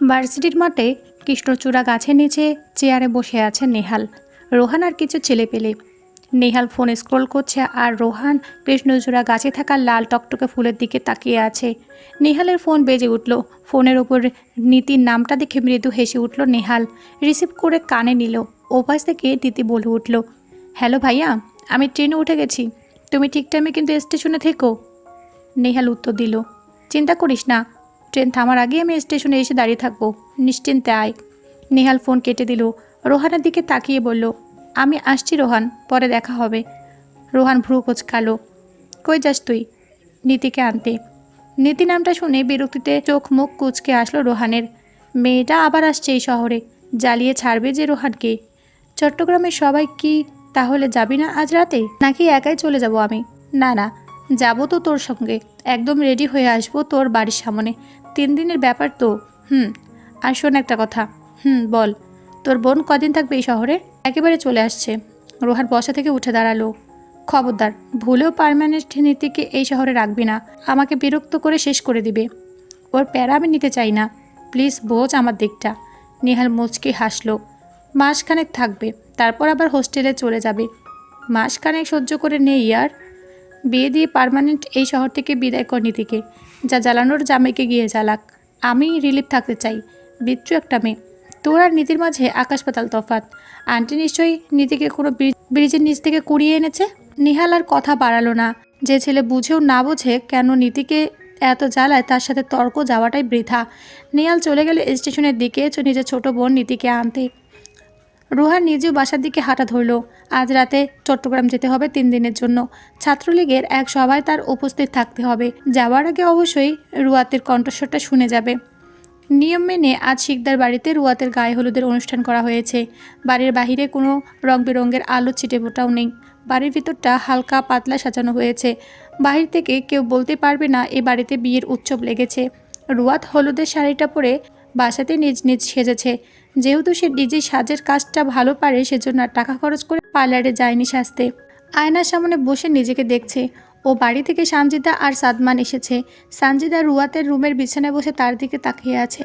ভার্সিটির মাঠে কৃষ্ণচূড়া গাছের নিচে চেয়ারে বসে আছে নেহাল। রোহান আর কিছু ছেলে পেলে। নেহাল ফোনে স্ক্রল করছে আর রোহান কৃষ্ণচূড়া গাছে থাকা লাল টকটকে ফুলের দিকে তাকিয়ে আছে। নেহালের ফোন বেজে উঠল। ফোনের ওপর নীতির নামটা দেখে মৃদু হেসে উঠল নেহাল। রিসিভ করে কানে নিল। ওপাশ থেকে নীতি বলে উঠল, হ্যালো ভাইয়া, আমি ট্রেনে উঠে গেছি। তুমি ঠিক টাইমে কিন্তু স্টেশনে থেকো। নেহাল উত্তর দিল, চিন্তা করিস না ট্রেন থামার আগে আমি স্টেশনে এসে দাঁড়িয়ে থাকব। নিশ্চিন্তে আয়। নেহাল ফোন কেটে দিল। রোহানের দিকে তাকিয়ে বলল, আমি আসছি রোহান, পরে দেখা হবে। রোহান ভ্রু কোচকালো, কই যাস তুই? নীতিকে আনতে। নীতি নামটা শুনে বিরক্তিতে চোখ মুখ কুচকে আসলো রোহানের। মেয়েটা আবার আসছে এই শহরে, জ্বালিয়ে ছাড়বে যে রোহানকে। চট্টগ্রামের সবাই কি তাহলে যাবি না আজ রাতে? নাকি একাই চলে যাব আমি? না না যাব তো তোর সঙ্গে। একদম রেডি হয়ে আসব তোর বাড়ির সামনে। তিন দিনের ব্যাপার তো, হুম। আর শোন একটা কথা, হুম, বল। তোর বোন কদিন থাকবে এই শহরে? একেবারে চলে আসছে। রোহার বসা থেকে উঠে দাঁড়াল। খবরদার, ভুলেও পারমানেন্ট নীতিকে এই শহরে রাখবি না। আমাকে বিরক্ত করে শেষ করে দিবে। ওর প্যারা আমি নিতে চাই না। প্লিজ বোঝ আমার দিকটা। নেহাল মুচকি হাসলো। মাসখানেক থাকবে, তারপর আবার হোস্টেলে চলে যাবে। মাসখানেক সহ্য করে নেই আর। বিয়ে দিয়ে পার্মানেন্ট এই শহর থেকে বিদায় কর যা জ্বালানোর জামাইকে গিয়ে জ্বালাক আমি রিলিফ থাকতে চাই, বিচ্ছু একটা মেয়ে। তোর আর নীতির মাঝে আকাশ পাতাল তফাত আন্টি নিশ্চয়ই নীতিকে কোনো ব্রিজের নিচ থেকে কুড়িয়ে এনেছে? নিহাল আর কথা বাড়ালো না। যে ছেলে বুঝেও না বোঝে কেন নীতিকে এত জ্বালায় তার সাথে তর্ক যাওয়াটাই বৃথা। নিহাল চলে গেলে স্টেশনের দিকে নিজের ছোট বোন নীতিকে আনতে। রোহান নিজেও বাসার দিকে হাঁটা ধরল। আজ রাতে চট্টগ্রাম যেতে হবে তিন দিনের জন্য। ছাত্রলীগের এক সভায় তার উপস্থিত থাকতে হবে। যাওয়ার আগে অবশ্যই রুয়াতের কণ্ঠস্বরটা শুনে যাবে। নিয়ম মেনে আজ শিকদার বাড়িতে রুয়াতের গায়ে হলুদের অনুষ্ঠান করা হয়েছে। বাড়ির বাহিরে কোনো রং বেরঙের আলো ছিটে ফোটাও নেই। বাড়ির ভিতরটা হালকা পাতলা সাজানো হয়েছে। বাহির থেকে কেউ বলতে পারবে না এ বাড়িতে বিয়ের উৎসব লেগেছে। রুয়াত হলুদের শাড়িটা পরে বাসাতে নিজ নিজ সেজেছে। যেহেতু সে নিজেই সাজের কাজটা ভালো পারে, সেজন্য আর টাকা খরচ করে পার্লারে যায়নি সাজতে। আয়নার সামনে বসে নিজেকে দেখছে। ও বাড়ি থেকে সানজিদা আর সাদমান এসেছে। সানজিদা রুয়াতের রুমের বিছানায় বসে তার দিকে তাকিয়ে আছে।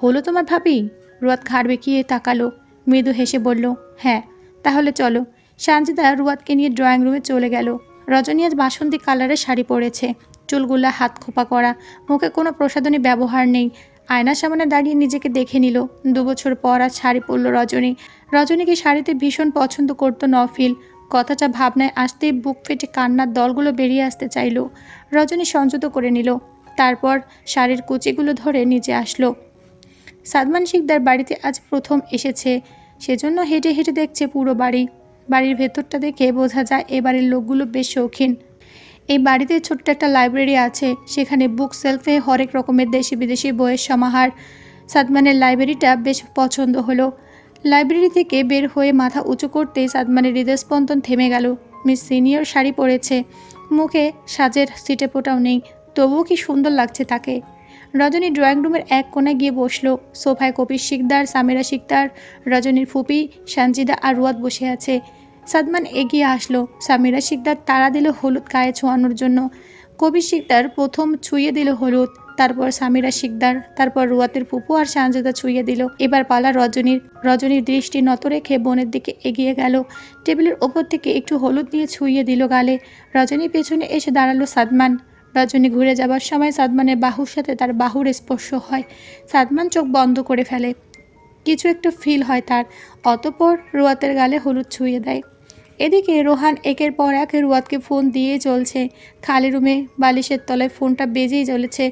হলো তোমার ভাবি? রুয়াত ঘাড় বেঁকিয়ে তাকালো। মৃদু হেসে বলল হ্যাঁ তাহলে চলো। সানজিদা রুয়াতকে নিয়ে ড্রয়িং রুমে চলে গেল। রজনী আজ বাসন্তী কালারের শাড়ি পরেছে। চুলগুলা হাত খোপা করা। মুখে কোনো প্রসাধনী ব্যবহার নেই। আয়নার সামনে দাঁড়িয়ে নিজেকে দেখে নিল। দুবছর পর আর শাড়ি পরল রজনী। রজনীকে শাড়িতে ভীষণ পছন্দ করতো নফিল? কথাটা ভাবনায় আসতেই বুক ফেটে কান্নার দলগুলো বেরিয়ে আসতে চাইল। রজনী সংযত করে নিল। তারপর শাড়ির কুচিগুলো ধরে নিচে আসলো। সাদমান শিকদার বাড়িতে আজ প্রথম এসেছে। সেজন্য হেঁটে হেঁটে দেখছে পুরো বাড়ি। বাড়ির ভেতরটা দেখে বোঝা যায় এ বাড়ির লোকগুলো বেশ শৌখিন। এই বাড়িতে ছোট্ট একটা লাইব্রেরি আছে, সেখানে বুক সেলফে হরেক রকমের দেশি বিদেশি বইয়ের সমাহার। সাদমানের লাইব্রেরিটা বেশ পছন্দ হলো। লাইব্রেরি থেকে বের হয়ে মাথা উঁচু করতেই সাদমানের হৃদয়স্পন্দন থেমে গেল। মিস সিনিয়র শাড়ি পরেছে। মুখে সাজের সিটে পোটাও নেই, তবুও কি সুন্দর লাগছে তাকে। রজনী ড্রয়িং রুমের এক কোণায় গিয়ে বসল। সোফায় কপির শিকদার, সামেরা শিকদার, রজনীর ফুপি, সানজিদা আর রুয়াদ বসে আছে। সাদমান এগিয়ে আসলো। সামিরা শিকদার তাড়া দিল হলুদ গায়ে ছোঁয়ানোর জন্য। কবি শিকদার প্রথম ছুঁয়ে দিল হলুদ, তারপর সামিরা শিকদার, তারপর রুয়াতের ফুপু আর সানজিদা ছুঁয়ে দিল। এবার পালা রজনীর রজনীর দৃষ্টি নত রেখে বোনের দিকে এগিয়ে গেল। টেবিলের ওপর থেকে একটু হলুদ নিয়ে ছুঁয়ে দিল গালে। রজনীর পেছনে এসে দাঁড়াল সাদমান। রজনী ঘুরে যাবার সময় সাদমানের বাহুর সাথে তার বাহুর স্পর্শ হয়। সাদমান চোখ বন্ধ করে ফেলে। কিছু একটা ফিল হয় তার। অতপর রুয়াতের গালে হলুদ ছুঁয়ে দেয়। এদিকে রোহান একের পর এক রুয়াতকে ফোন দিয়ে চলছে খালি রুমে বালিশের তলায় ফোনটা বেজেই চলেছে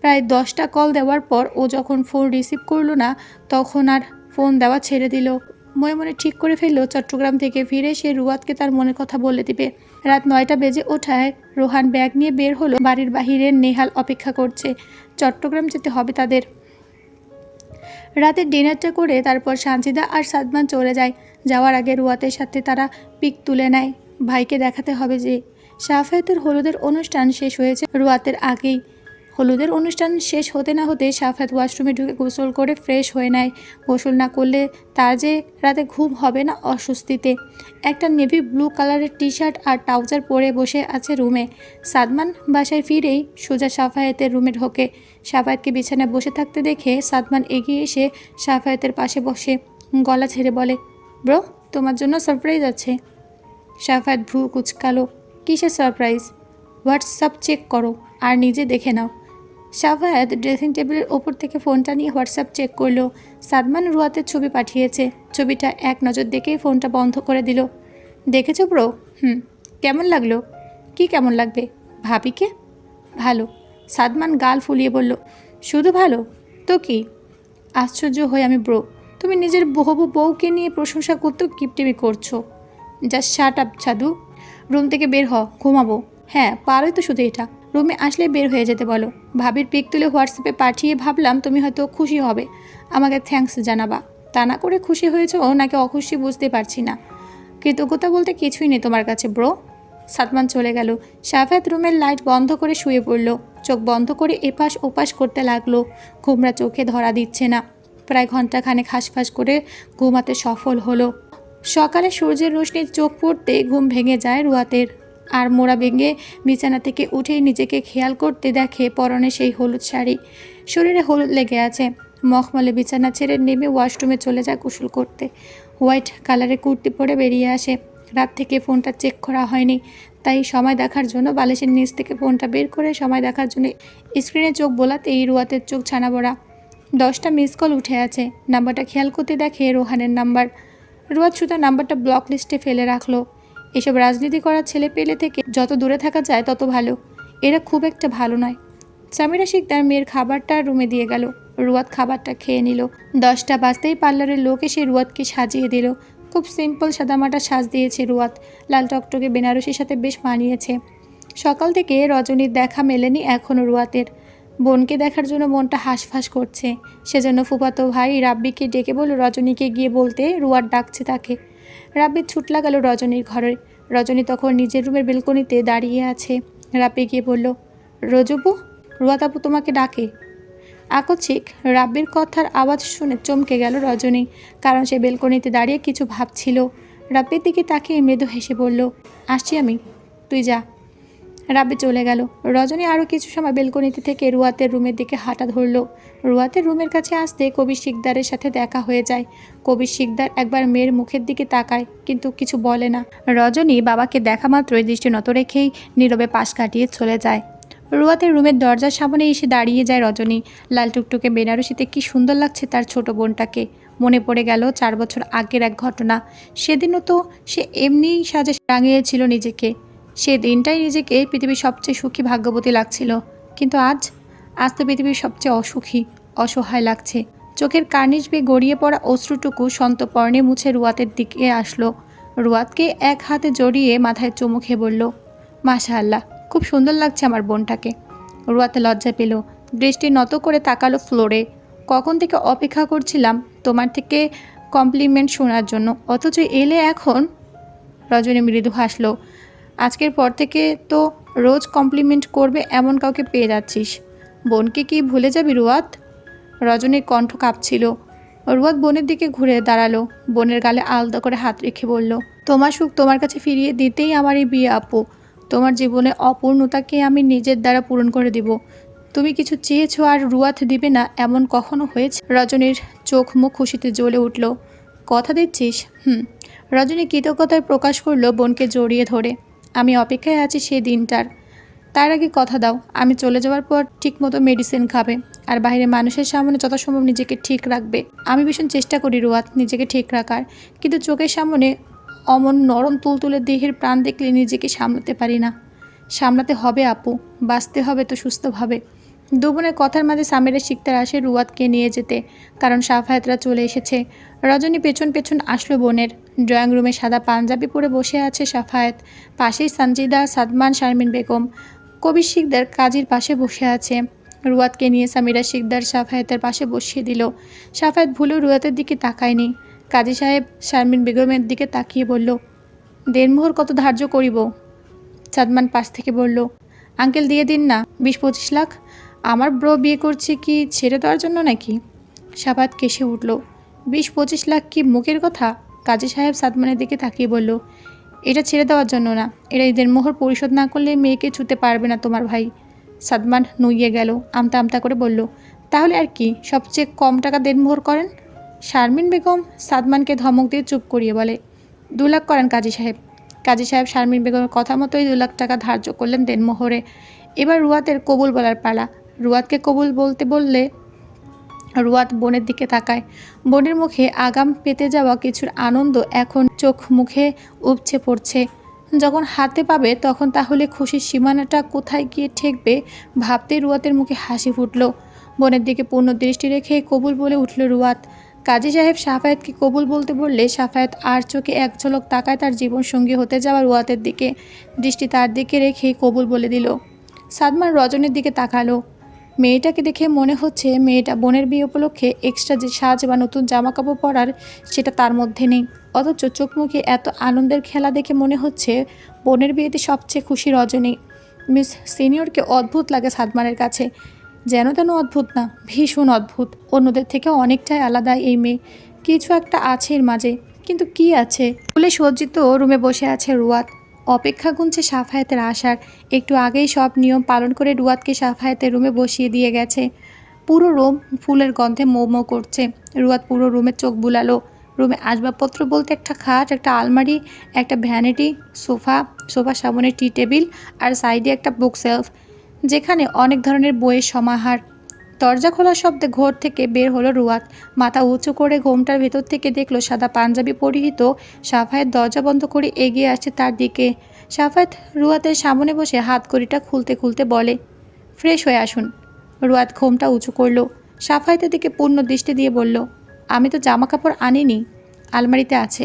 প্রায় দশটা কল দেওয়ার পর ও যখন ফোন রিসিভ করল না, তখন আর ফোন দেওয়া ছেড়ে দিল। মনে মনে ঠিক করে ফেলল, চট্টগ্রাম থেকে ফিরে সে রুয়াতকে তার মনের কথা বলে দিবে। রাত নয়টা বেজে ওঠায় রোহান ব্যাগ নিয়ে বের হলো। বাড়ির বাহিরে নেহাল অপেক্ষা করছে। চট্টগ্রাম যেতে হবে তাদের। রাতে ডিনারটা করে তারপর সানজিদা আর সাদমান চলে যায়। যাওয়ার আগে রুয়াতের সাথে তারা পিক তুলে নেয়। ভাইকে দেখাতে হবে যে সাফায়তের হলুদের অনুষ্ঠান শেষ হয়েছে রুয়াতের আগেই। হলুদের অনুষ্ঠান শেষ হতে না হতে সাফাত ওয়াশরুমে ঢুকে গোসল করে ফ্রেশ হয়ে নেয়। গোসল না করলে তার যে রাতে ঘুম হবে না অস্বস্তিতে। একটা নেভি ব্লু কালারের টি শার্ট আর ট্রাউজার পরে বসে আছে রুমে। সাদমান বাসায় ফিরেই সোজা সাফায়েতের রুমে ঢোকে। সাফায়েতকে বিছানায় বসে থাকতে দেখে সাদমান এগিয়ে এসে সাফায়েতের পাশে বসে। গলা ছেড়ে বলে, ব্রো, তোমার জন্য সারপ্রাইজ আছে। সাফায়েত ভ্রু কুচকালো, কিসের সারপ্রাইজ? হোয়াটসঅ্যাপ চেক করো আর নিজে দেখে নাও। সাফায়াত ড্রেসিং টেবিলের ওপর থেকে ফোনটা নিয়ে হোয়াটসঅ্যাপ চেক করল। সাদমান রুয়াতের ছবি পাঠিয়েছে। ছবিটা এক নজর দেখেই ফোনটা বন্ধ করে দিল। দেখেছ ব্রো? হুম। কেমন লাগল? কি কেমন লাগবে? ভাবিকে? ভালো। সাদমান গাল ফুলিয়ে বলল, শুধু ভালো? তো কি? আশ্চর্য হয়ে আমি ব্রো। তুমি নিজের বহু বউকে নিয়ে প্রশংসা করতেও কিপটিমি করছ। জাস্ট শার্ট আপ, ছাদু। রুম থেকে বের হ, ঘুমাবো। হ্যাঁ পারোই তো শুধু এটা। রুমে আসলে বের হয়ে যেতে বলো। ভাবির পিক তুলে হোয়াটসঅ্যাপে পাঠিয়ে ভাবলাম তুমি হয়তো খুশি হবে। আমাকে থ্যাঙ্কস জানাবা। তা না করে খুশি হয়েছো নাকি অখুশি বুঝতে পারছি না। কৃতজ্ঞতা বলতে কিছুই নেই তোমার কাছে ব্রো সাতমান চলে গেল। শাফাত রুমের লাইট বন্ধ করে শুয়ে পড়ল। চোখ বন্ধ করে এপাশ ওপাশ করতে লাগল। ঘুমরা চোখে ধরা দিচ্ছে না। প্রায় ঘন্টাখানেক হাঁসফাঁস করে ঘুমাতে সফল হলো। সকালে সূর্যের রোশনির চোখ পড়তে ঘুম ভেঙে যায় রুয়াতের। আর মোড়া ভেঙে বিছানা থেকে উঠেই নিজেকে খেয়াল করতে দেখে পরনে সেই হলুদ শাড়ি। শরীরে হলুদ লেগে আছে। মখমলে বিছানা ছেড়ে নেমে ওয়াশরুমে চলে যায় গোসল করতে। হোয়াইট কালারের কুর্তি পরে বেরিয়ে আসে। রাত থেকে ফোনটা চেক করা হয়নি। তাই সময় দেখার জন্য বালিশের নিচ থেকে ফোনটা বের করে সময় দেখার জন্য স্ক্রিনে চোখ বোলাতেই রুয়াতের চোখ ছানা বড়া দশটা মিস কল উঠে আছে। নাম্বারটা খেয়াল করতে দেখে রোহানের নাম্বার। রুয়াত সুতা নাম্বারটা ব্লক লিস্টে ফেলে রাখল। এসব রাজনীতি করা ছেলে পেলে থেকে যত দূরে থাকা যায় তত ভালো। এরা খুব একটা ভালো নয়। সামিরা শিকদার মেয়ের খাবারটা রুমে দিয়ে গেল। রুয়াত খাবারটা খেয়ে নিল। দশটা বাজতেই পার্লারের লোক এসে রুয়াতকে সাজিয়ে দিল। খুব সিম্পল সাদামাটা সাজ দিয়েছে রুয়াত। লাল টকটকে বেনারসির সাথে বেশ মানিয়েছে। সকাল থেকে রজনীর দেখা মেলেনি এখনও রুয়াতের। বোনকে দেখার জন্য মনটা হাঁসফাঁস করছে। সেজন্য ফুফাতো ভাই রাব্বিকে ডেকে বলল, রজনীকে গিয়ে বলতে রুয়ার ডাকছে তাকে। রাব্বির ছুট লাগালো রজনীর ঘরে। রজনী তখন নিজের রুমের বেলকনিতে দাঁড়িয়ে আছে। রাব্বি গিয়ে বলল, রজবু রুয়াতাপু তোমাকে ডাকে? আকস্মিক রাব্বির কথার আওয়াজ শুনে চমকে গেল রজনী, কারণ সে বেলকনিতে দাঁড়িয়ে কিছু ভাবছিল। রাব্বির দিকে তাকে মৃদু হেসে বলল, আসছি আমি। তুই যা। রাব্বি চলে গেল। রজনী আরও কিছু সময় বেলকনিতে থেকে রুয়াতের রুমের দিকে হাঁটা ধরলো। রুয়াতের রুমের কাছে আসতে কবির শিকদারের সাথে দেখা হয়ে যায়। কবির শিকদার একবার মেয়ের মুখের দিকে তাকায়, কিন্তু কিছু বলে না। রজনী বাবাকে দেখা মাত্রই দৃষ্টি নত রেখেই নীরবে পাশ কাটিয়ে চলে যায়। রুয়াতের রুমের দরজার সামনে এসে দাঁড়িয়ে যায় রজনী। লাল টুকটুকে বেনারসিতে কি সুন্দর লাগছে তার ছোট বোনটাকে। মনে পড়ে গেল চার বছর আগের এক ঘটনা। সেদিনও তো সে এমনিই সাজে রাঙিয়েছিল নিজেকে। সে দিনটাই নিজেকে পৃথিবীর সবচেয়ে সুখী ভাগ্যবতী লাগছিল। কিন্তু আজ আজ তো পৃথিবীর সবচেয়ে অসুখী, অসহায় লাগছে। চোখের কার্নিশ বেয়ে গড়িয়ে পড়া অশ্রুটুকু সন্তপর্ণে মুছে রুয়াতের দিকে আসলো। রুয়াতকে এক হাতে জড়িয়ে মাথায় চুমু খেয়ে বলল মাশা আল্লাহ খুব সুন্দর লাগছে আমার বোনটাকে। রুয়াতে লজ্জা পেল। দৃষ্টি নত করে তাকালো ফ্লোরে। কখন থেকে অপেক্ষা করছিলাম তোমার থেকে কমপ্লিমেন্ট শোনার জন্য, অথচ এলে এখন? রজনী মৃদু হাসলো। আজকের পর থেকে তো রোজ কমপ্লিমেন্ট করবে এমন কাউকে পেয়ে যাচ্ছিস। বোনকে কি ভুলে যাবি রুয়াত? রজনীর কণ্ঠ কাঁপছিল। রুয়াত বোনের দিকে ঘুরে দাঁড়াল। বোনের গালে আলদা করে হাত রেখে বলল, তোমার সুখ তোমার কাছে ফিরিয়ে দিতেই আমার এই বিয়ে, আপু। তোমার জীবনে অপূর্ণতাকে আমি নিজের দ্বারা পূরণ করে দিব। তুমি কিছু চেয়েছো আর রুয়াত দিবে না, এমন কখনো হয়েছে? রজনীর চোখ মুখ খুশিতে জ্বলে উঠল। কথা দিচ্ছিস? হুম। রজনী কৃতজ্ঞতায় প্রকাশ করল বোনকে জড়িয়ে ধরে। আমি অপেক্ষায় আছি সেই দিনটার। তার আগে কথা দাও, আমি চলে যাওয়ার পর ঠিক মতো মেডিসিন খাবে, আর বাইরে মানুষের সামনে যথাসম্ভব নিজেকে ঠিক রাখবে। আমি ভীষণ চেষ্টা করি রুয়াত, নিজেকে ঠিক রাখার, কিন্তু চোখের সামনে অমন নরম তুলতুলে দেহের প্রাণ দেখলে নিজেকে সামলাতে পারি না। সামলাতে হবে আপু, বাঁচতে হবে তো সুস্থভাবে। দু বোনের কথার মাঝে সামেরের শিকতার আসে রুয়াতকে নিয়ে যেতে, কারণ সাফায়াতরা চলে এসেছে। রজনী পেছন পেছন আসলো বোনের। ড্রয়িং রুমে সাদা পাঞ্জাবি পরে বসে আছে সাফায়াত। পাশেই সঞ্জিদা সাদমান, শারমিন বেগম। কবির শিকদার কাজীর পাশে বসে আছে। রুয়াতকে নিয়ে সামিরা শিকদার সাফায়াতের পাশে বসিয়ে দিল। সাফায়াত ভুলেও রুয়াতের দিকে তাকায়নি। কাজী সাহেব শারমিন বেগমের দিকে তাকিয়ে বলল দেড়মোহর কত ধার্য করিব? সাদমান পাশ থেকে বলল, আঙ্কেল দিয়ে দিন না, বিশ পঁচিশ লাখ। আমার ব্রো বিয়ে করছে কি ছেড়ে দেওয়ার জন্য নাকি? সাবাত কেসে উঠল। বিশ পঁচিশ লাখ কি মুখের কথা? কাজী সাহেব সাদমানের দিকে তাকিয়ে বলল, এটা ছেড়ে দেওয়ার জন্য না। এটা ঈদের মোহর পরিশোধ না করলে মেয়েকে ছুতে পারবে না তোমার ভাই। সাদমান নুইয়ে গেল, আমতা আমতা করে বলল, তাহলে আর কি, সবচেয়ে কম টাকা দেনমোহর করেন? শারমিন বেগম সাদমানকে ধমক দিয়ে চুপ করিয়ে বলে, দু লাখ করেন কাজী সাহেব। কাজী সাহেব শারমিন বেগমের কথা মতোই দু লাখ টাকা ধার্য করলেন দেনমোহরে এবার রুয়াতের কবুল বলার পালা। রুয়াতকে কবুল বলতে বললে রুয়াত বোনের দিকে তাকায়। বোনের মুখে আগাম পেতে যাওয়া কিছুর আনন্দ এখন চোখ মুখে উপচে পড়ছে। যখন হাতে পাবে, তখন তাহলে খুশির সীমানাটা কোথায় গিয়ে ঠেকবে ভাবতেই রুয়াতের মুখে হাসি ফুটল। বোনের দিকে পূর্ণ দৃষ্টি রেখে কবুল বলে উঠল রুয়াত কাজী সাহেব সাফায়েতকে কবুল বলতে বললে, সাফায়েত আর চোখে এক ঝলক তাকায় তার জীবনসঙ্গী হতে যাওয়া রুয়াতের দিকে। দৃষ্টি তার দিকে রেখে কবুল বলে দিল। সাদমান রজনের দিকে তাকালো। মেয়েটাকে দেখে মনে হচ্ছে মেয়েটা বোনের বিয়ে উপলক্ষে এক্সট্রা যে সাজ বা নতুন জামা কাপড় পরার সেটা তার মধ্যে নেই। অথচ চোখ মুখে এত আনন্দের খেলা দেখে মনে হচ্ছে বোনের বিয়েতে সবচেয়ে খুশি রজনী। মিস সিনিয়রকে অদ্ভুত লাগে সাদমানের কাছে। যেন তেন অদ্ভুত না, ভীষণ অদ্ভুত। অন্যদের থেকে অনেকটাই আলাদা এই মেয়ে। কিছু একটা আছে এর মাঝে, কিন্তু কি আছে? ফুলে সজ্জিত রুমে বসে আছে রুয়াত। অপেক্ষা গুনছে সাফায়াতের আসার একটু আগেই সব নিয়ম পালন করে রুয়াতকে সাফায়াতের রুমে বসিয়ে দিয়ে গেছে। পুরো রুম ফুলের গন্ধে মোমো করছে। রুয়াত পুরো রুমে চোখ বুলালো। রুমে আসবাবপত্র বলতে একটা খাট, একটা আলমারি, একটা ভ্যানিটি, সোফা, সোফার সামনে টি টেবিল আর সাইডে একটা বুক সেলফ যেখানে অনেক ধরনের বইয়ের সমাহার। দরজা খোলার শব্দে ঘর থেকে বের হলো রুয়াত। মাথা উঁচু করে ঘোমটার ভেতর থেকে দেখল সাদা পাঞ্জাবি পরিহিত সাফায়েত দরজা বন্ধ করে এগিয়ে আসছে তার দিকে। সাফায়েত রুয়াতের সামনে বসে হাত কড়িটা খুলতে খুলতে বলে, ফ্রেশ হয়ে আসুন। রুয়াত ঘোমটা উঁচু করল, সাফায়েতের দিকে পূর্ণ দৃষ্টি দিয়ে বলল, আমি তো জামা কাপড় আনিনি, আলমারিতে আছে।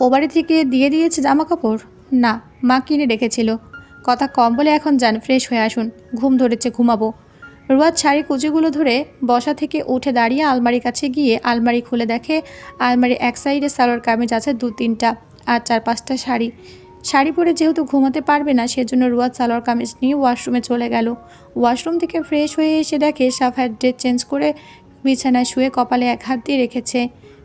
ও থেকে দিয়ে দিয়েছে জামা কাপড় না, মা কিনে রেখেছিল। কথা কম বলে এখন যান, ফ্রেশ হয়ে আসুন। ঘুম ধরেছে, ঘুমাবো। রুয়াদ শাড়ি কুচিগুলো ধরে বসা থেকে উঠে দাঁড়িয়ে আলমারির কাছে গিয়ে আলমারি খুলে দেখে, আলমারির এক সাইডে সালোয়ার কামিজ আছে দু তিনটা আর চার পাঁচটা শাড়ি। শাড়ি পরে যেহেতু ঘুমাতে পারবে না, সেজন্য রুয়াদ সালোয়ার কামিজ নিয়ে ওয়াশরুমে চলে গেল। ওয়াশরুম থেকে ফ্রেশ হয়ে এসে দেখে সাফায়ের ড্রেস চেঞ্জ করে বিছানায় শুয়ে কপালে এক হাত দিয়ে রেখেছে।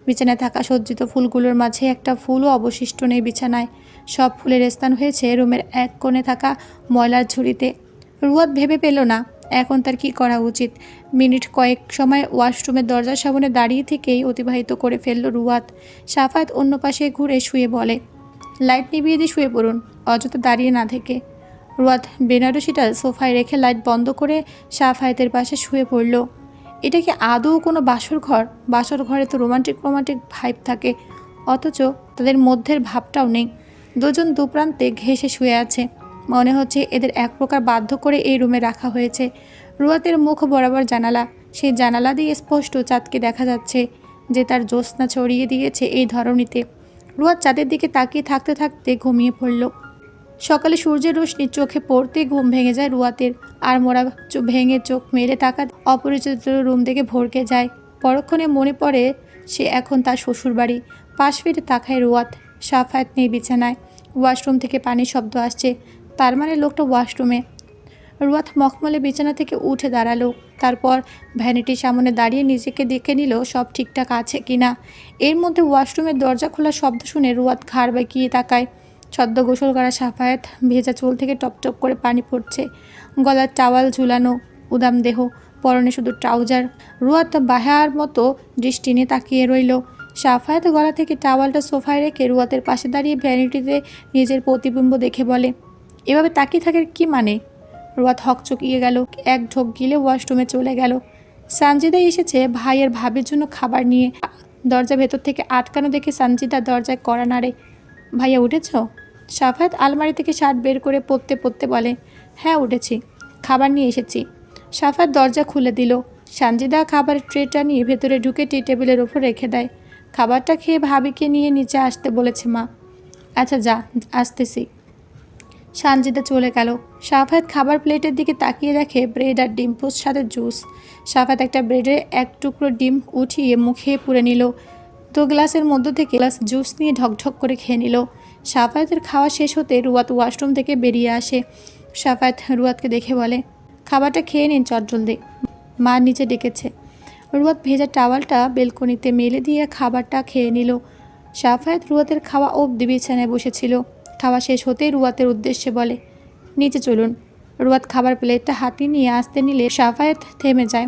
বিছানায় থাকা সজ্জিত ফুলগুলোর মাঝে একটা ফুলও অবশিষ্ট নেই বিছানায়। সব ফুলের স্থান হয়েছে রুমের এক কোণে থাকা ময়লার ঝুড়িতে। রুয়াদ ভেবে পেল না এখন তার কি করা উচিত? মিনিট কয়েক সময় ওয়াশরুমের দরজার সামনে দাঁড়িয়ে থেকেই অতিবাহিত করে ফেলল রুয়াত। সাফাত অন্য পাশে ঘুরে শুয়ে বলে, লাইট নিভিয়ে দিয়ে শুয়ে পড়ুন, অযথা দাঁড়িয়ে না থেকে। রুয়াত বেনারসিটা সোফায় রেখে লাইট বন্ধ করে সাফায়েতের পাশে শুয়ে পড়ল। এটা কি আদৌ কোনো বাসর ঘর? বাসর ঘরে তো রোমান্টিক রোমান্টিক ভাইব থাকে। অথচ তাদের মধ্যের ভাবটাও নেই। দুজন দুপ্রান্তে ঘেঁষে শুয়ে আছে। মনে হচ্ছে এদের এক প্রকার বাধ্য করে এই রুমে রাখা হয়েছে। রুয়াতের মুখ বরাবর জানালা। সেই জানালা দিয়ে স্পষ্ট চাঁদকে দেখা যাচ্ছে যে তার জ্যোৎস্না ছড়িয়ে দিয়েছে এই ধরনীতে। রুয়াত চাঁদের দিকে তাকিয়ে থাকতে থাকতে ঘুমিয়ে পড়ল। সকালে সূর্যের রোশনি চোখে পড়তে ঘুম ভেঙে যায় রুয়াতের, আর মোড়া ভেঙে চোখ মেলে তাকা অপরিচিত রুম থেকে ভরকে যায়। পরক্ষণে মনে পড়ে সে এখন তার শ্বশুরবাড়ি। পাশ ফিরে তাকায় রুয়াত। সাফায়াত নেই বিছানায়। ওয়াশরুম থেকে পানির শব্দ আসছে। তার মানে লোকটা ওয়াশরুমে। রুয়াত মখমলে বিছানা থেকে উঠে দাঁড়াল। তারপর ভ্যানিটির সামনে দাঁড়িয়ে নিজেকে দেখে নিল, সব ঠিকঠাক আছে কি না। এর মধ্যে ওয়াশরুমের দরজা খোলার শব্দ শুনে রুয়াত ঘাড় বাঁকিয়ে তাকায়। ছদ্ম গোসল করা সাফায়াত, ভেজা চুল থেকে টপ টপ করে পানি পড়ছে। গলার টাওয়াল ঝুলানো, উদাম দেহ, পরনে শুধু ট্রাউজার। রুয়াত বাহার মতো দৃষ্টি নিয়ে তাকিয়ে রইল। সাফায়াত গলা থেকে টাওয়ালটা সোফায় রেখে রুয়াতের পাশে দাঁড়িয়ে ভ্যানিটিতে নিজের প্রতিবিম্ব দেখে বলে এভাবে তাকিয়ে থাকার কি মানে? রুয়াত হকচকিয়ে গেল, এক ঢোক গিলে ওয়াশরুমে চলে গেল। সানজিদা এসেছে ভাইয়ের ভাবের জন্য খাবার নিয়ে। দরজা ভেতর থেকে আটকানো দেখে সানজিদা দরজায় কড়া নাড়ে। ভাইয়া, উঠেছ? সাফায়াত আলমারি থেকে শার্ট বের করে পরতে পরতে বলে হ্যাঁ উঠেছি। খাবার নিয়ে এসেছি। সাফায়াত দরজা খুলে দিল। সানজিদা খাবারের ট্রেটা নিয়ে ভেতরে ঢুকে টি টেবিলের ওপর রেখে দেয়। খাবারটা খেয়ে ভাবিকে নিয়ে নিচে আসতে বলেছে মা। আচ্ছা যা, আসতেছি। সানজিদা চলে গেল। সাফায়াত খাবার প্লেটের দিকে তাকিয়ে দেখে ব্রেড আর ডিম পোস্ট সাথে জুস। সাফায়াত একটা ব্রেডের এক টুকরো ডিম উঠিয়ে মুখে পুরে নিল। দু গ্লাসের মধ্য থেকে গ্লাস জুস নিয়ে ঢকঢক করে খেয়ে নিল। সাফায়াতের খাওয়া শেষ হতে রুয়াত ওয়াশরুম থেকে বেরিয়ে আসে। সাফায়াত রুয়াতকে দেখে বলে, খাবারটা খেয়ে নিন চটজলদি। মা নিচে ডেকেছে। রুয়াত ভেজা টাওয়ালটা বেলকনিতে মেলে দিয়ে খাবারটা খেয়ে নিল। সাফায়াত রুয়াতের খাওয়া অবধি বিছানায় বসেছিল। খাওয়া শেষ হতেই রুয়াতের উদ্দেশ্যে বলে, নিচে চলুন। রুয়াত খাবার প্লেটটা হাতি নিয়ে আসতে নিলে সাফায়াত থেমে যায়।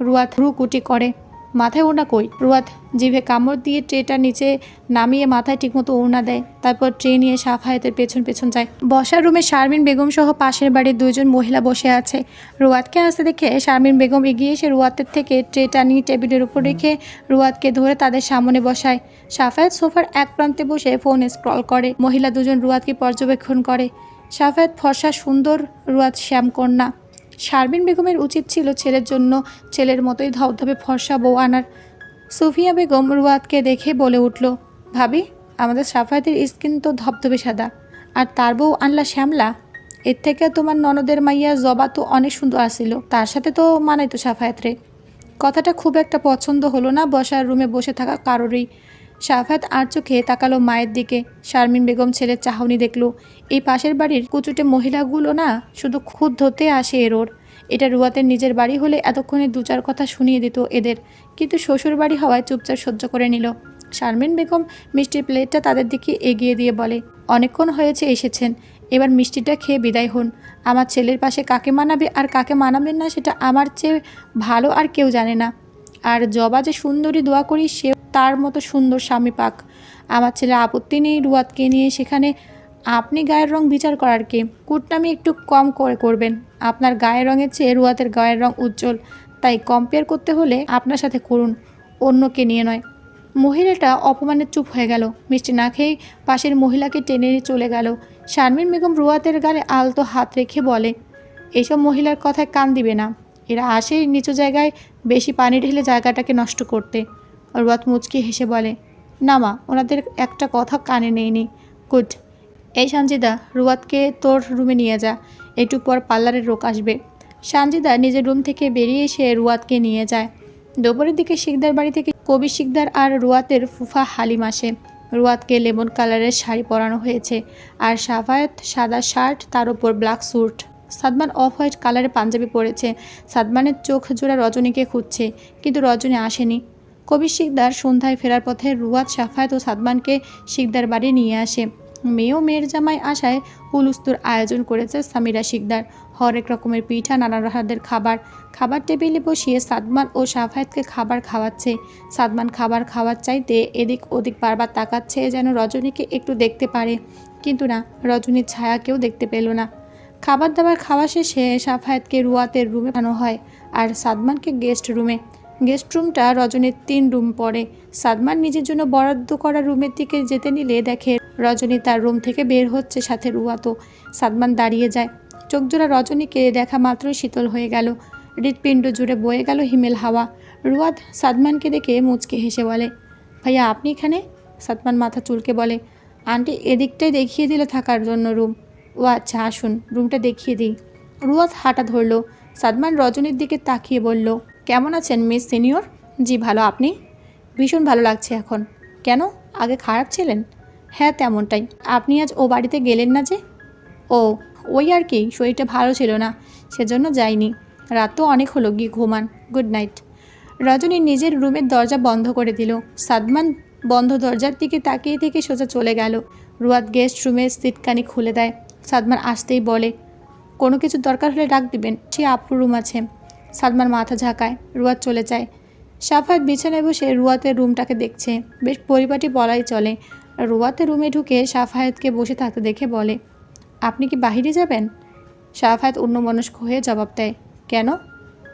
রুয়াত রুকুটি করে। মাথায় ওড়না কই? রুয়াত জিভে কামড় দিয়ে ট্রেটা নিচে নামিয়ে মাথায় ঠিকমতো ওড়না দেয়, তারপর ট্রে নিয়ে সাফায়াতের পেছন পেছন যায়। বসার রুমে শারমিন বেগম সহ পাশের বাড়ির দুইজন মহিলা বসে আছে। রুয়াতকে আসতে দেখে শারমিন বেগম এগিয়ে এসে রুয়াতের থেকে ট্রেটা নিয়ে টেবিলের উপর রেখে রুয়াতকে ধরে তাদের সামনে বসায়। সাফায়াত সোফার এক প্রান্তে বসে ফোন স্ক্রল করে। মহিলা দুজন রুয়াতকে পর্যবেক্ষণ করে। সাফায়াত ফর্সা, সুন্দর রুয়াত শ্যামকন্যা। শারমিন বেগমের উচিত ছিল ছেলের জন্য ছেলের মতোই ধবধবে ফর্সা বউ আনার। সুফিয়া বেগম রুয়াতকে দেখে বলে উঠল, ভাবি, আমাদের সাফায়াতের স্কিন তো ধবধবে সাদা, আর তার বউ আনলা শ্যামলা? এর থেকে তোমার ননদের মাইয়া জবা তো অনেক সুন্দর আসিল, তার সাথে তো মানাই তো সাফায়াত রে। কথাটা খুব একটা পছন্দ হলো না বসার রুমে বসে থাকা কারোরই। সাফাত আর চোখে তাকালো মায়ের দিকে। শারমিন বেগম ছেলের চাহনি দেখল। এই পাশের বাড়ির কুচুটে মহিলাগুলো না শুধু খুদ ধরতে আসে এর ওর এটা রুয়াতের নিজের বাড়ি হলে এতক্ষণে দু চার কথা শুনিয়ে দিত এদের। কিন্তু শ্বশুর বাড়ি হওয়ায় চুপচাপ সহ্য করে নিল। শারমিন বেগম মিষ্টির প্লেটটা তাদের দিকে এগিয়ে দিয়ে বলে, অনেকক্ষণ হয়েছে এসেছেন। এবার মিষ্টিটা খেয়ে বিদায় হন। আমার ছেলের পাশে কাকে মানাবে আর কাকে মানাবেন না সেটা আমার চেয়ে ভালো আর কেউ জানে না। আর জবা যে সুন্দরী দোয়া করি, সে তার মতো সুন্দর স্বামী পাক। আমার ছেলে আপত্তি নেই রুয়াতকে নিয়ে, সেখানে আপনি গায়ের রং বিচার করার কে? কুটনামি একটু কম করে করবেন। আপনার গায়ের রঙের চেয়ে রুয়াতের গায়ের রং উজ্জ্বল। তাই কম্পেয়ার করতে হলে আপনার সাথে করুন, অন্যকে নিয়ে নয়। মহিলাটা অপমানে চুপ হয়ে গেল। মিষ্টি না খেয়েই পাশের মহিলাকে টেনে চলে গেল। শারমিন বেগম রুয়াতের গালে আলতো হাত রেখে বলে, এসব মহিলার কথায় কান দিবে না। এরা আসে নিচু জায়গায় বেশি পানি ঢেলে জায়গাটাকে নষ্ট করতে। রুয়াত মুচকি হেসে বলে, না মা, ওনাদের একটা কথা কানে নেইনি। গুড। এই সঞ্জিদা রুয়াতকে তোর রুমে নিয়ে যা। একটু পর পার্লারের রোগ আসবে সানজিদা নিজের রুম থেকে বেরিয়ে এসে রুয়াতকে নিয়ে যায়। দুপুরের দিকে শিকদার বাড়ি থেকে কবি শিকদার আর রুয়াতের ফুফা হালিম আসে। রুয়াতকে লেমন কালারের শাড়ি পরানো হয়েছে আর সাফায়াত সাদা শার্ট, তার উপর black suit. Sadman off white কালারের পাঞ্জাবি পরেছে। সাদমানের চোখ জোড়া রজনীকে খুঁজছে, কিন্তু রজনী আসেনি। কবি শিকদার সন্ধ্যায় ফেরার পথে রুয়াত সাফায়াত ও সাদমানকে শিকদার বাড়ি নিয়ে আসে। মেয়েও মেয়ের জামাই আসায় হুলুস্তুর আয়োজন করেছে সামিরা শিকদার। হরেক রকমের পিঠা, নানা রকমের খাবার। খাবার টেবিলে বসিয়ে সাদমান ও সাফায়াতকে খাবার খাওয়াচ্ছে। সাদমান খাবার খাওয়ার চাইতে এদিক ওদিক বারবার তাকাচ্ছে, যেন রজনীকে একটু দেখতে পারে। কিন্তু না, রজনীর ছায়া কেউ দেখতে পেল না। খাবার দাবার খাওয়া শেষে সাফায়াতকে রুয়াতের রুমে পাঠানো হয় আর সাদমানকে গেস্ট রুমে। গেস্ট রুমটা রজনীর তিন রুম পড়ে। সাদমান নিজের জন্য বরাদ্দ করা রুমের দিকে যেতে নিলে দেখে রজনী তার রুম থেকে বের হচ্ছে সাথে রুয়াতো। সাদমান দাঁড়িয়ে যায়। চোখজোড়া রজনীকে দেখা মাত্রই শীতল হয়ে গেল। হৃৎপিণ্ড জুড়ে বয়ে গেল হিমেল হাওয়া। রুয়াদ সাদমানকে দেখে মুচকে হেসে বলে, ভাইয়া, আপনি এখানে? সাদমান মাথা চুলকে বলে, আন্টি, এদিকটাই দেখিয়ে দিল থাকার জন্য রুম। ও আচ্ছা আসুন, রুমটা দেখিয়ে দিই। রুয়াদ হাঁটা ধরলো। সাদমান রজনীর দিকে তাকিয়ে বলল, কেমন আছেন মিস সিনিয়র? জি, ভালো। আপনি? ভীষণ ভালো লাগছে এখন। কেন? আগে খারাপ ছিলেন? হ্যাঁ তেমনটাই। আপনি আজ ও বাড়িতে গেলেন না যে? ও, ওই আর কি, শরীরটা ভালো ছিল না, সেজন্য যাইনি। রাত তো অনেক হলো, গিয়ে ঘুমান। Good night. রজনী নিজের রুমের দরজা বন্ধ করে দিল। সাদমান বন্ধ দরজার দিকে তাকিয়ে থেকে সোজা চলে গেল। রুয়াদ গেস্ট রুমের সিটকানি খুলে দেয়। সাদমান আসতেই বলে, কোনো কিছু দরকার হলে ডাক দিবেন, সে আপুর রুম আছে। সাদমান মাথা ঝাঁকায়, রুয়াদ চলে যায়। সাফাত বিছানায় বসে রুয়াতের রুমটাকে দেখছে। বেশ পরিপাটি বলাই চলে। রুয়াতের রুমে ঢুকে সাফায়েতকে বসে থাকতে দেখে বলে, আপনি কি বাহিরে যাবেন? সাফায়েত অন্যমনস্ক হয়ে জবাব দেয়, কেন?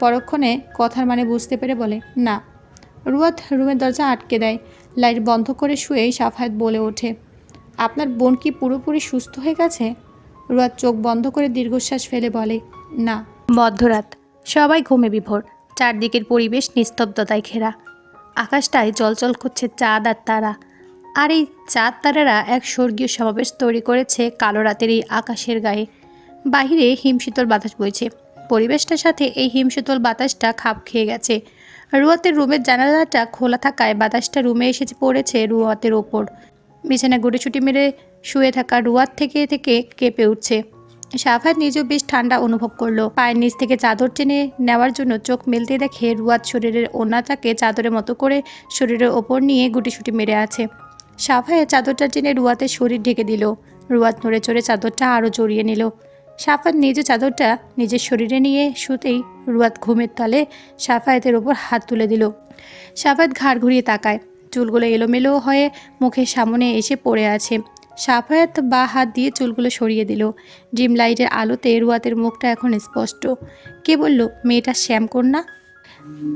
পরক্ষণে কথার মানে বুঝতে পেরে বলে, না। রুয়াত রুমের দরজা আটকে দেয়। লাইট বন্ধ করে শুয়েই সাফায়েত বলে ওঠে, আপনার বোন কি পুরোপুরি সুস্থ হয়ে গেছে? রুয়াত চোখ বন্ধ করে দীর্ঘশ্বাস ফেলে বলে, না। মধ্যরাত, সবাই ঘুমে বিভোর, চারদিকের পরিবেশ নিস্তব্ধতায় ঘেরা। আকাশটায় জলজল করছে চাঁদ আর তারা। আর এই চাঁদ তারারা এক স্বর্গীয় সমাবেশ তৈরি করেছে কালো রাতের এই আকাশের গায়ে। বাহিরে হিমশীতল বাতাস বইছে। পরিবেশটার সাথে এই হিমশীতল বাতাসটা খাপ খেয়ে গেছে। রুয়াতের রুমের জানালাটা খোলা থাকায় বাতাসটা রুমে এসে পড়েছে রুয়াতের ওপর। বিছানা গুটিছুটি মেরে শুয়ে থাকা রুয়াত থেকে থেকে কেঁপে উঠছে। সাফায়াত নিজেও বেশ ঠান্ডা অনুভব করল। পায়ের নিচ থেকে চাদর টেনে নেওয়ার জন্য চোখ মেলতে দেখে রুয়াদ শরীরের ওনাটাকে চাদরের মতো করে শরীরের ওপর নিয়ে গুটিসুটি মেরে আছে। সাফায়াত চাদরটা টেনে রুয়াতের শরীর ঢেকে দিল। রুয়াত নড়ে চড়ে চাদরটা আরও জড়িয়ে নিল। সাফাত নিজে চাদরটা নিজের শরীরে নিয়ে শুতেই রুয়াত ঘুমের তলে সাফায়াতের ওপর হাত তুলে দিল। সাফাত ঘাড় ঘুরিয়ে তাকায়। চুলগুলো এলোমেলো হয়ে মুখের সামনে এসে পড়ে আছে। সাফায়াত বা হাত দিয়ে চুলগুলো সরিয়ে দিল। ডিম লাইটের আলোতে রুয়াতের মুখটা এখন স্পষ্ট। কে বলল, মেয়েটা শ্যাম শ্যামকন্যা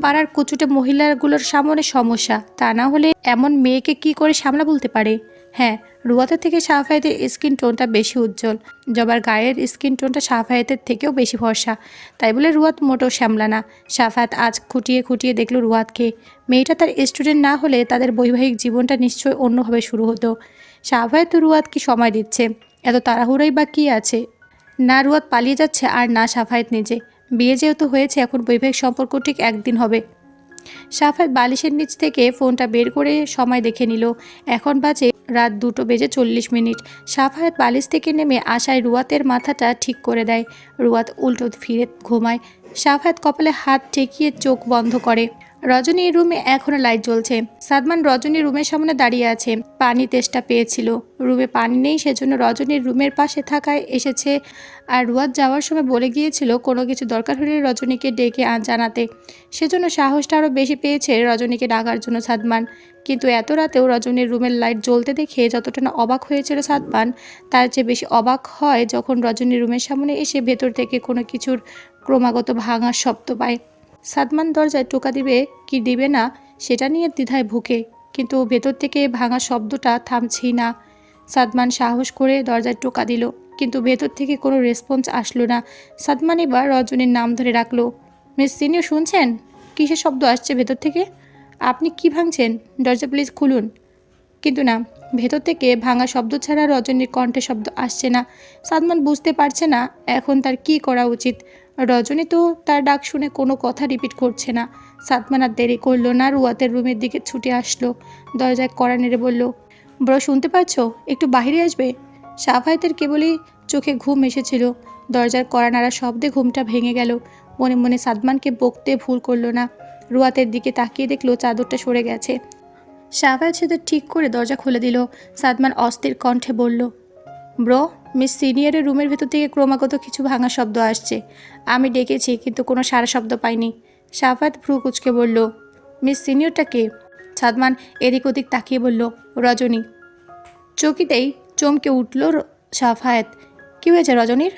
পাড়ার কুচুটে মহিলাগুলোর সামনে সমস্যা। তা না হলে এমন মেয়েকে কি করে সামলা বলতে পারে? হ্যাঁ রুয়াতের থেকে সাফায়েতের স্কিন টোনটা বেশি উজ্জ্বল। জবার গায়ের স্কিন টোনটা সাফায়েতের থেকেও বেশি ভরসা তাই বলে রুয়াত মোটেও শ্যামলা না। সাফায়াত আজ খুঁটিয়ে খুঁটিয়ে দেখল রুয়াতকে। মেয়েটা তার স্টুডেন্ট না হলে তাদের বৈবাহিক জীবনটা নিশ্চয়ই অন্যভাবে শুরু হতো। সাফায়াত রুয়াতকে সময় দিচ্ছে? এত তাড়াহুড়োই বা কী আছে? না রুয়াত পালিয়ে যাচ্ছে আর না সাফায়েত নিজে। বিয়ে যেহেতু হয়েছে, এখন বৈবাহিক সম্পর্ক ঠিক একদিন হবে। সাফায়াত বালিশের নিচ থেকে ফোনটা বের করে সময় দেখে নিল। এখন বাজে রাত দুটো বেজে চল্লিশ মিনিট। সাফায়াত বালিশ থেকে নেমে আশায় রুয়াতের মাথাটা ঠিক করে দেয়। রুয়াত উল্টো ফিরে ঘুমায়। সাফায়াত কপালে হাত ঠেকিয়ে চোখ বন্ধ করে। রজনীর রুমে এখনও লাইট জ্বলছে। সাদমান রজনীর রুমের সামনে দাঁড়িয়ে আছে। পানি তেষ্টা পেয়েছিল। রুমে পানি নেই, সেজন্য রজনীর রুমের পাশে থাকায় এসেছে। আর রুয়াদ যাওয়ার সময় বলে গিয়েছিল, কোনো কিছু দরকার হলে রজনীকে ডেকে জানাতে। সেজন্য সাহসটা আরও বেশি পেয়েছে রজনীকে ডাকার জন্য সাদমান। কিন্তু এত রাতেও রজনীর রুমের লাইট জ্বলতে দেখে যতটা না অবাক হয়েছিল সাদমান, তার চেয়ে বেশি অবাক হয় যখন রজনীর রুমের সামনে এসে ভেতর থেকে কোনো কিছুর ক্রমাগত ভাঙার শব্দ পায়। সাদমান দরজায় টোকা দিবে কি দিবে না, সেটা নিয়ে দ্বিধায় ভুকে কিন্তু ভেতর থেকে ভাঙা শব্দটা থামছেই না। সাদমান সাহস করে দরজায় টোকা দিল, কিন্তু ভেতর থেকে কোনো রেসপন্স আসলো না। সাদমান এবার রজনীর নাম ধরে রাখল, মিস সিনিয়র, শুনছেন? কিসের শব্দ আসছে ভেতর থেকে? আপনি কি ভাঙছেন? দরজা প্লিজ খুলুন। কিন্তু না, ভেতর থেকে ভাঙা শব্দ ছাড়া রজনীর কণ্ঠে শব্দ আসছে না। সাদমান বুঝতে পারছে না এখন তার কি করা উচিত। রজনী তো তার ডাক শুনে কোনো কথা রিপিট করছে না। সাদমান আর দেরি করল না, রুয়াতের রুমের দিকে ছুটে আসলো। দরজায় কড়া নেড়ে বলল বড় শুনতে পাচ্ছ একটু বাইরে আসবে? সাফায়েতের কেবলই চোখে ঘুম এসেছিল। দরজার কড়া নাড়া শব্দে ঘুমটা ভেঙে গেল। মনে মনে সাদমানকে বকতে ভুল করল না। রুয়াতের দিকে তাকিয়ে দেখল চাদরটা সরে গেছে। সাফায়াত সেটা ঠিক করে দরজা খুলে দিল। সাদমান অস্থির কণ্ঠে বলল ব্রো, মিস সিনিয়রের রুমের ভেতর থেকে ক্রমাগত কিছু ভাঙা শব্দ আসছে। আমি ডেকেছি, কিন্তু কোনো সারা শব্দ পাইনি। সাফায়াত ভ্রু কুচকে বলল, মিস সিনিয়রটা কে? সাদমান এদিক ওদিক তাকিয়ে বলল, রজনী। চকিতেই চমকে উঠল সাফায়াত কী হয়েছে রজনীর?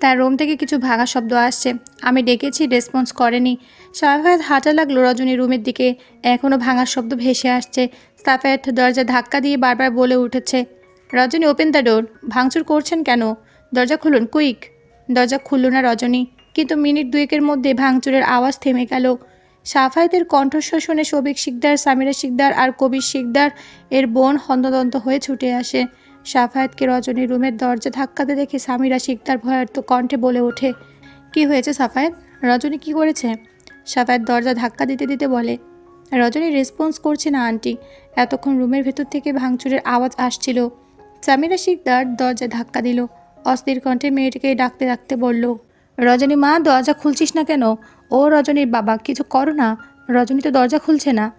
তার রুম থেকে কিছু ভাঙা শব্দ আসছে। আমি ডেকেছি, রেসপন্স করেনি। সাফায়াত হাঁটা লাগল রজনীর রুমের দিকে। এখনও ভাঙার শব্দ ভেসে আসছে। সাফায়াত দরজা ধাক্কা দিয়ে বারবার বলে উঠেছে রজনী, ওপেন দ্য ডোর। ভাঙচুর করছেন কেন? দরজা খুলুন, কুইক। দরজা খুলল না রজনী, কিন্তু মিনিট দুয়েকের মধ্যে ভাঙচুরের আওয়াজ থেমে গেল। সাফায়েতের কণ্ঠস্বর শুনে সবিক শিকদার, সামিরা শিকদার আর কবির শিকদার এর বোন হন্তদন্ত হয়ে ছুটে আসে। সাফায়েতকে রজনীর রুমের দরজা ধাক্কাতে দেখে সামিরা শিকদার ভয়ার্থ কণ্ঠে বলে ওঠে, কি হয়েছে সাফায়েত? রজনী কি করেছে? সাফায়েত দরজা ধাক্কা দিতে দিতে বলে, রজনী রেসপন্স করছে না, আন্টি। এতক্ষণ রুমের ভেতর থেকে ভাঙচুরের আওয়াজ আসছিল। সামিরা শিকদার দরজা ধাক্কা দিল। অস্থির কণ্ঠে মেয়েটিকে ডাকতে ডাকতে বলল, রজনী মা, দরজা খুলছিস না কেন? ও রজনীর বাবা, কিছু করো না। রজনী তো দরজা খুলছে না।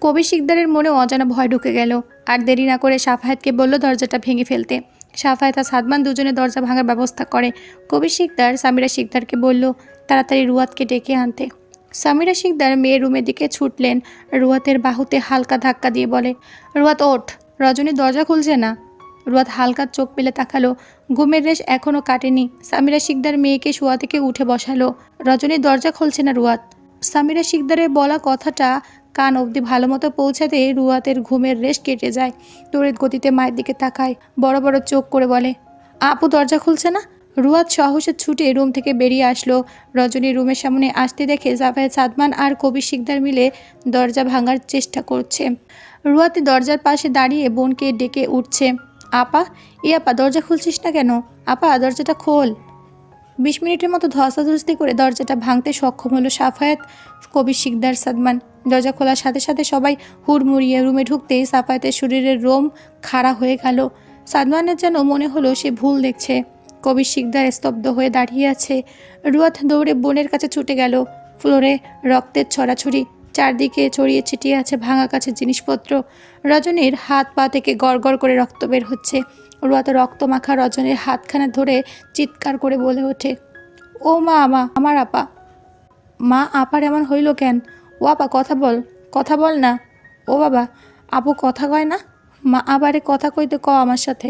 কবি শিকদারের মনে অজানা ভয় ঢুকে গেল। আর দেরি না করে সাফায়েতকে বলল দরজাটা ভেঙে ফেলতে। সাফায়েত আর সাদমান দুজনে দরজা ভাঙার ব্যবস্থা করে। কবি শিকদার সামিরা শিকদারকে বলল, তাড়াতাড়ি রুয়াতকে ডেকে আনতে। সামিরা শিকদার মেয়ের রুমের দিকে ছুটলেন। রুয়াতের বাহুতে হালকা ধাক্কা দিয়ে বলে, রুয়াত, ওঠ। রজনী দরজা খুলছে না। রুয়াত হালকা চোখ পেলে তাকালো। ঘুমের রেশ এখনও কাটেনি। সামিরা শিকদার মেয়েকে শোয়া থেকে উঠে বসালো। রজনী দরজা খুলছে না রুয়াত। সামিরা শিকদারের বলা কথাটা কান অবধি ভালো মতো পৌঁছাতে রুয়াতের ঘুমের রেশ কেটে যায়। তড়িৎ গতিতে মায়ের দিকে তাকায়। বড় বড় চোখ করে বলে, আপু, দরজা খুলছে না? রুয়াত সাহসে ছুটে রুম থেকে বেরিয়ে আসলো। রজনী রুমের সামনে আসতে দেখে জাভেদ, সাদমান আর কবি শিকদার মিলে দরজা ভাঙার চেষ্টা করছে। রুয়াত দরজার পাশে দাঁড়িয়ে বোনকে ডেকে উঠছে। আপা এ আপা, দরজা খুলছিস না কেন? আপা, দরজাটা খোল। বিশ মিনিটের মতো ধস্তাধস্তি করে দরজাটা ভাঙতে সক্ষম হলো সাফায়াত কবি শিকদার সাদমান। দরজা খোলার সাথে সাথে সবাই হুড়মুড়িয়ে রুমে ঢুকতেই সাফায়াতের শরীরের রোম খাড়া হয়ে গেল। সাদমানের যেন মনে হলো সে ভুল দেখছে। কবির শিকদার স্তব্ধ হয়ে দাঁড়িয়ে আছে। রুয়াত দৌড়ে বোনের কাছে ছুটে গেল। ফ্লোরে রক্তের ছড়াছড়ি চারদিকে ছড়িয়ে ছিটিয়ে আছে ভাঙা কাছের জিনিসপত্র। রজনীর হাত পা থেকে গড় করে রক্ত বের হচ্ছে। রুয়াত রক্ত মাখা রজনীর হাতখানা ধরে চিৎকার করে বলে ওঠে, ও মা আমা আমার আপা। মা, আপার এমন হইল কেন? ও আপা, কথা বল কথা বল না। ও বাবা, আপু কথা কয় না? মা, আবারে কথা কইতে ক আমার সাথে?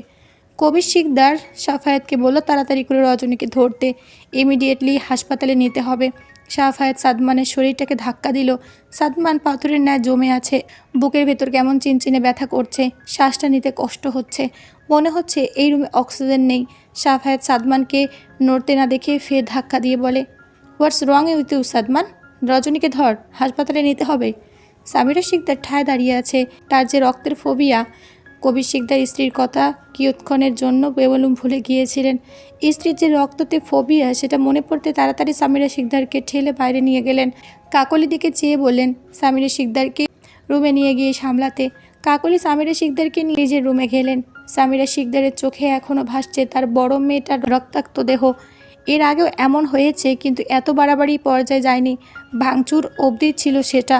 কবির শিকদার সাফায়েতকে বলল, তাড়াতাড়ি করে রজনীকে ধরতে ইমিডিয়েটলি হাসপাতালে নিতে হবে। সাফায়েত সাদমানের শরীরটাকে ধাক্কা দিল। সাদমান পাথরের ন্যায় জমে আছে। বুকের ভেতর কেমন চিনচিনে ব্যথা করছে, শ্বাসটা নিতে কষ্ট হচ্ছে। মনে হচ্ছে এই রুমে অক্সিজেন নেই। সাফায়েত সাদমানকে নড়তে না দেখে ফের ধাক্কা দিয়ে বলে what's wrong with you Sadman? রজনীকে ধর, হাসপাতালে নিতে হবে। সামিরা শিকদার ঠায় দাঁড়িয়ে আছে। তার যে রক্তের ফোবিয়া কবির শিকদার স্ত্রীর কথা কিয়ৎক্ষণের জন্য বেবলুম ভুলে গিয়েছিলেন। স্ত্রীর যে রক্ততে ফোবিয়া, সেটা মনে পড়তে তাড়াতাড়ি সামিরা শিকদারকে ঠেলে বাইরে নিয়ে গেলেন। কাকলি দিকে চেয়ে বললেন, সামিরা শিকদারকে রুমে নিয়ে গিয়ে সামলাতে। কাকলি সামিরা শিকদারকে নিয়ে নিজের রুমে গেলেন। সামিরা শিকদারের চোখে এখনও ভাসছে তার বড় মেয়েটার রক্তাক্ত দেহ। এর আগেও এমন হয়েছে, কিন্তু এত বাড়াবাড়ি পর্যায়ে যায়নি। ভাঙচুর অবধি ছিল সেটা,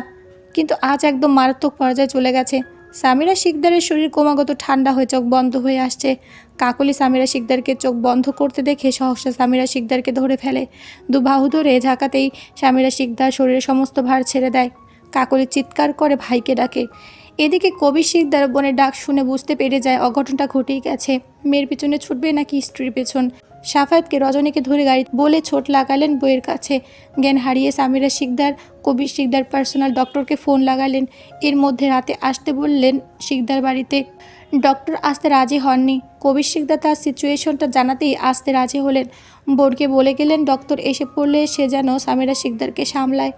কিন্তু আজ একদম মারাত্মক পর্যায়ে চলে গেছে। সামিরা শিকদারের শরীর ক্রমাগত ঠান্ডা হয়ে চোখ বন্ধ হয়ে আসছে। কাকলি সামিরা শিকদারকে চোখ বন্ধ করতে দেখে সহসা সামিরা শিকদারকে ধরে ফেলে। দু বাহু ধরে ঝাঁকাতেই সামিরা শিকদার শরীরের সমস্ত ভার ছেড়ে দেয়। কাকলি চিৎকার করে ভাইকে ডাকে। এদিকে কবির শিকদার বোনের ডাক শুনে বুঝতে পেরে যায় অঘটনটা ঘটেই গেছে। মেয়ের পিছনে ছুটবে নাকি স্ত্রীর পেছন? সাফায়াতকে রজনীকে ধরে গাড়ি বলে ছোট লাগালেন বইয়ের কাছে। জ্ঞান হারিয়ে সামিরা শিকদার কবির শিকদার পার্সোনাল ডক্টরকে ফোন লাগালেন। এর মধ্যে রাতে আসতে বললেন শিকদার বাড়িতে ডক্টর আসতে রাজি হননি। কবির শিকদার তার সিচুয়েশনটা জানাতেই আসতে রাজি হলেন। বোনকে বলে গেলেন ডক্টর এসে পড়লে সে যেন সামিরা শিকদারকে সামলায়।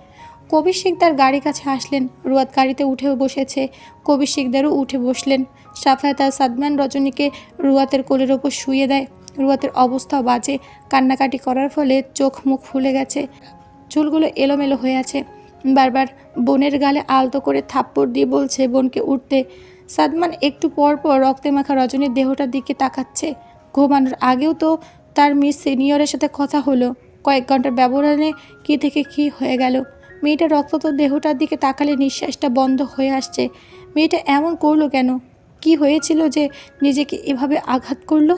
কবির শিকদার গাড়ির কাছে আসলেন। রুয়াত গাড়িতে উঠেও বসেছে। কবির শিকদারও উঠে বসলেন। সাফায়াত আর সাদমান রজনীকে রুয়াতের কোলের ওপর শুয়ে দেয়। রুয়াতের অবস্থাও বাজে। কান্নাকাটি করার ফলে চোখ মুখ ফুলে গেছে। চুলগুলো এলোমেলো হয়ে আছে। বারবার বোনের গালে আলতো করে থাপ্পড় দিয়ে বলছে বোনকে উঠতে। সাদমান একটু পর পর রক্তে মাখা রজনীর দেহটার দিকে তাকাচ্ছে। ঘুমানোর আগেও তো তার মিস সিনিয়রের সাথে কথা হলো। কয়েক ঘণ্টার ব্যবধানে কী থেকে কী হয়ে গেল। মেয়েটা রক্তাক্ত দেহটার দিকে তাকালে নিঃশ্বাসটা বন্ধ হয়ে আসছে। মেয়েটা এমন করল কেন? কি হয়েছিল যে নিজেকে এভাবে আঘাত করল?